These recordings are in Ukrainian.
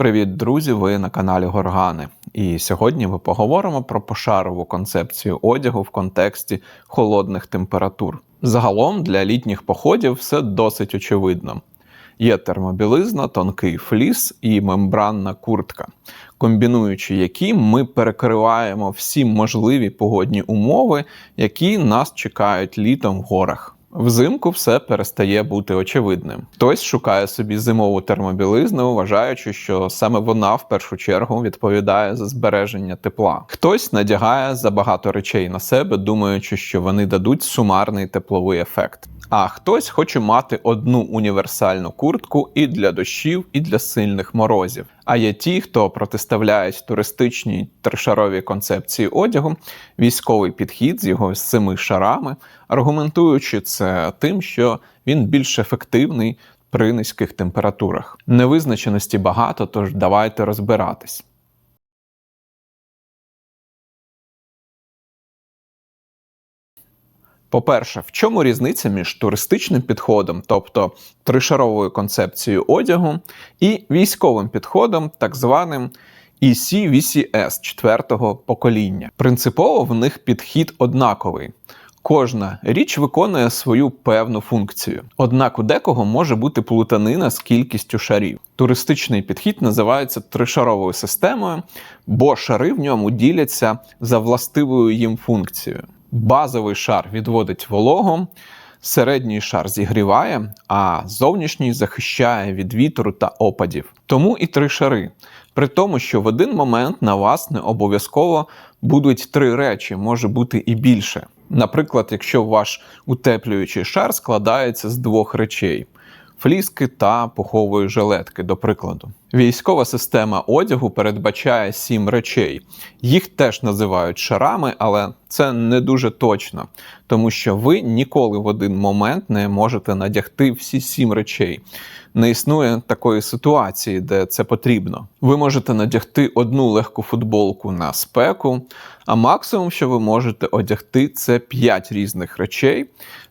Привіт, друзі! Ви на каналі Горгани. І сьогодні ми поговоримо про пошарову концепцію одягу в контексті холодних температур. Загалом для літніх походів все досить очевидно. Є термобілизна, тонкий фліс і мембранна куртка, комбінуючи які ми перекриваємо всі можливі погодні умови, які нас чекають літом в горах. Взимку все перестає бути очевидним. Хтось шукає собі зимову термобілизну, вважаючи, що саме вона в першу чергу відповідає за збереження тепла. Хтось надягає забагато речей на себе, думаючи, що вони дадуть сумарний тепловий ефект. А хтось хоче мати одну універсальну куртку і для дощів, і для сильних морозів. А є ті, хто протиставляють туристичній тришаровій концепції одягу, військовий підхід з його семи шарами, аргументуючи це тим, що він більш ефективний при низьких температурах. Невизначеності багато, тож давайте розбиратись. По-перше, в чому різниця між туристичним підходом, тобто тришаровою концепцією одягу, і військовим підходом, так званим EC-VCS четвертого покоління? Принципово в них підхід однаковий. Кожна річ виконує свою певну функцію. Однак у декого може бути плутанина з кількістю шарів. Туристичний підхід називається тришаровою системою, бо шари в ньому діляться за властивою їм функцією. Базовий шар відводить вологу, середній шар зігріває, а зовнішній захищає від вітру та опадів. Тому і три шари. При тому, що в один момент на вас не обов'язково будуть три речі, може бути і більше. Наприклад, якщо ваш утеплюючий шар складається з двох речей. Фліски та пухової жилетки, до прикладу. Військова система одягу передбачає сім речей. Їх теж називають шарами, але це не дуже точно, тому що ви ніколи в один момент не можете надягти всі сім речей. Не існує такої ситуації, де це потрібно. Ви можете надягти одну легку футболку на спеку, а максимум, що ви можете одягти, це п'ять різних речей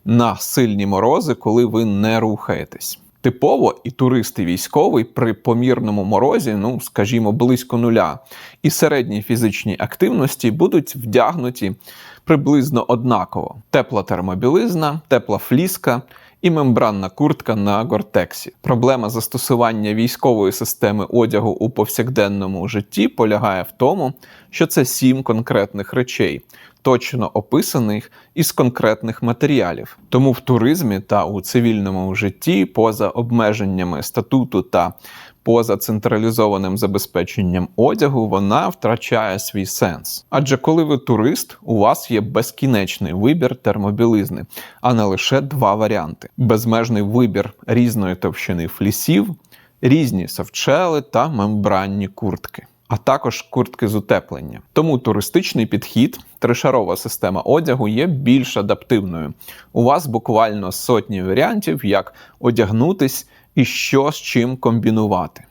на сильні морози, коли ви не рухаєтесь. Типово і турист і військовий при помірному морозі, ну скажімо, близько нуля, і середній фізичній активності будуть вдягнуті приблизно однаково: тепла термобілизна, тепла фліска. І мембранна куртка на гортексі. Проблема застосування військової системи одягу у повсякденному житті полягає в тому, що це сім конкретних речей, точно описаних із конкретних матеріалів. Тому в туризмі та у цивільному житті, поза обмеженнями статуту та поза централізованим забезпеченням одягу, вона втрачає свій сенс. Адже коли ви турист, у вас є безкінечний вибір термобілизни, а не лише два варіанти: безмежний вибір різної товщини флісів, різні софтшели та мембранні куртки а також куртки з утеплення. Тому туристичний підхід, тришарова система одягу є більш адаптивною. У вас буквально сотні варіантів, як одягнутись і що з чим комбінувати.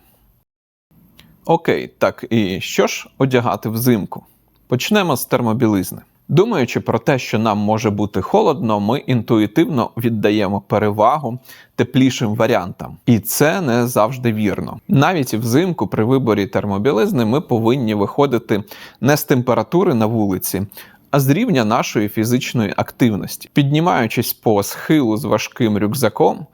Окей, так і що ж одягати взимку? Почнемо з термобілизни. Думаючи про те, що нам може бути холодно, ми інтуїтивно віддаємо перевагу теплішим варіантам. І це не завжди вірно. Навіть взимку при виборі термобілизни ми повинні виходити не з температури на вулиці. А з рівня нашої фізичної активності, піднімаючись по схилу з важким рюкзаком,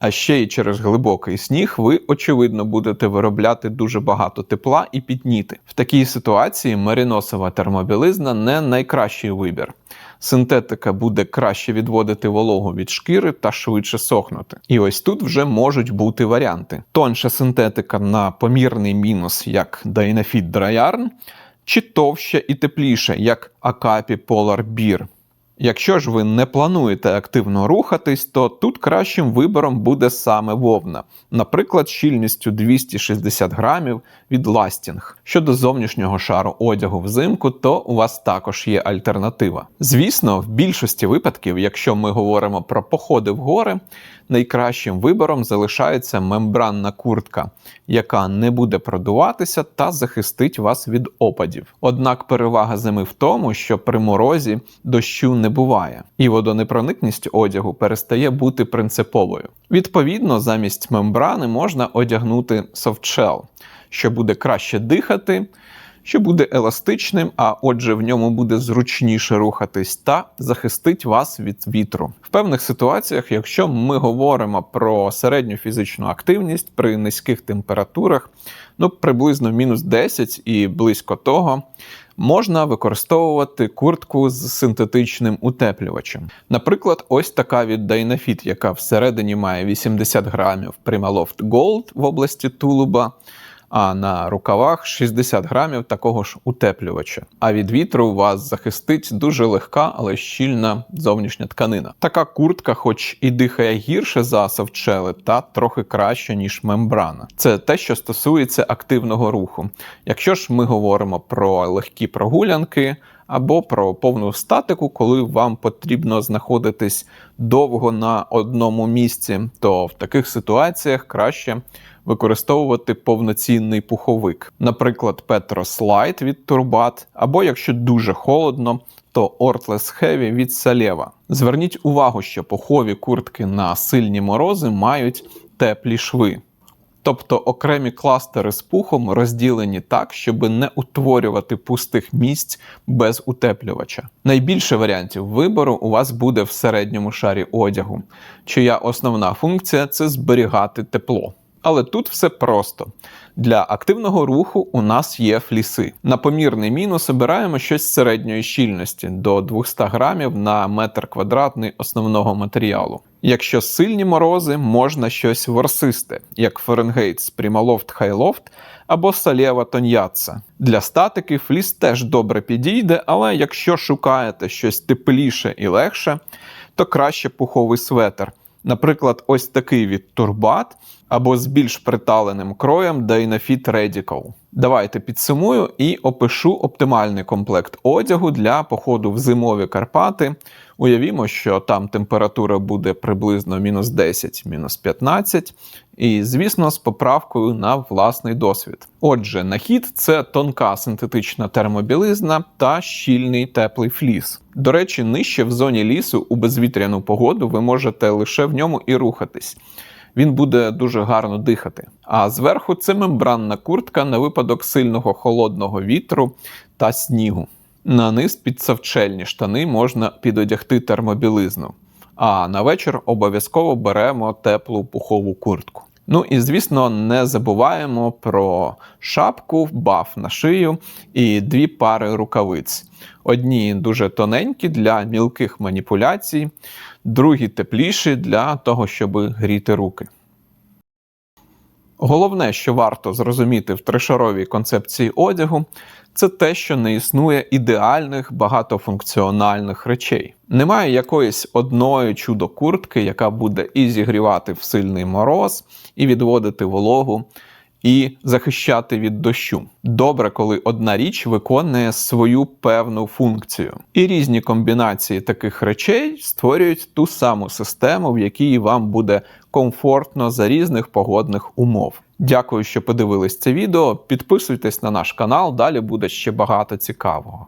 а ще й через глибокий сніг, ви, очевидно, будете виробляти дуже багато тепла і пітніти. В такій ситуації мериносова термобілизна не найкращий вибір. Синтетика буде краще відводити вологу від шкіри та швидше сохнути. І ось тут вже можуть бути варіанти: тонша синтетика на помірний мінус, як Dynafit Dry Yarn, чи товща і тепліша, як Akapi Polar Beer. Якщо ж ви не плануєте активно рухатись, то тут кращим вибором буде саме вовна, наприклад, щільністю 260 грамів від ластінг. Щодо зовнішнього шару одягу взимку, то у вас також є альтернатива. Звісно, в більшості випадків, якщо ми говоримо про походи в гори, найкращим вибором залишається мембранна куртка, яка не буде продуватися та захистить вас від опадів. Однак перевага зими в тому, що при морозі дощу не буває, і водонепроникність одягу перестає бути принциповою. Відповідно, замість мембрани можна одягнути софтшел, що буде краще дихати, що буде еластичним, а отже, в ньому буде зручніше рухатись та захистить вас від вітру. В певних ситуаціях, якщо ми говоримо про середню фізичну активність при низьких температурах, ну приблизно мінус 10 і близько того. Можна використовувати куртку з синтетичним утеплювачем. Наприклад, ось така від Dynafit, яка всередині має 80 грамів Primaloft Gold в області тулуба, а на рукавах 60 грамів такого ж утеплювача. А від вітру вас захистить дуже легка, але щільна зовнішня тканина. Така куртка, хоч і дихає гірше за совчели, та трохи краще, ніж мембрана. Це те, що стосується активного руху. Якщо ж ми говоримо про легкі прогулянки. Або про повну статику, коли вам потрібно знаходитись довго на одному місці, то в таких ситуаціях краще використовувати повноцінний пуховик, наприклад, Petros Light від Turbat, або якщо дуже холодно, то Ortless Heavy від Saleva. Зверніть увагу, що пухові куртки на сильні морози мають теплі шви. Тобто окремі кластери з пухом розділені так, щоб не утворювати пустих місць без утеплювача. Найбільше варіантів вибору у вас буде в середньому шарі одягу, чия основна функція це зберігати тепло. Але тут все просто. Для активного руху у нас є фліси. На помірний мінус обираємо щось середньої щільності до 200 грамів на метр квадратний основного матеріалу. Якщо сильні морози, можна щось ворсисте, як Фаренгейт з Primaloft Highloft або Салєва Тоньяца. Для статики фліс теж добре підійде, але якщо шукаєте щось тепліше і легше, то краще пуховий светр. Наприклад, ось такий від Turbat або з більш приталеним кроєм Dynafit Radical. Давайте підсумую і опишу оптимальний комплект одягу для походу в зимові Карпати. Уявімо, що там температура буде приблизно мінус 10, мінус 15, і, звісно, з поправкою на власний досвід. Отже, нахід це тонка синтетична термобілизна та щільний теплий фліс. До речі, нижче в зоні лісу у безвітряну погоду ви можете лише в ньому і рухатись. Він буде дуже гарно дихати. А зверху це мембранна куртка на випадок сильного холодного вітру та снігу. На низ під савчельні штани можна підодягти термобілизну. А на вечір обов'язково беремо теплу пухову куртку. Ну і звісно, не забуваємо про шапку, баф на шию і дві пари рукавиць. Одні дуже тоненькі для мілких маніпуляцій, другі тепліші для того, щоб гріти руки. Головне, що варто зрозуміти в тришаровій концепції одягу, це те, що не існує ідеальних багатофункціональних речей. Немає якоїсь одної чудо-куртки, яка буде і зігрівати в сильний мороз, і відводити вологу, і захищати від дощу. Добре, коли одна річ виконує свою певну функцію. І різні комбінації таких речей створюють ту саму систему, в якій вам буде комфортно за різних погодних умов. Дякую, що подивились це відео. Підписуйтесь на наш канал, далі буде ще багато цікавого.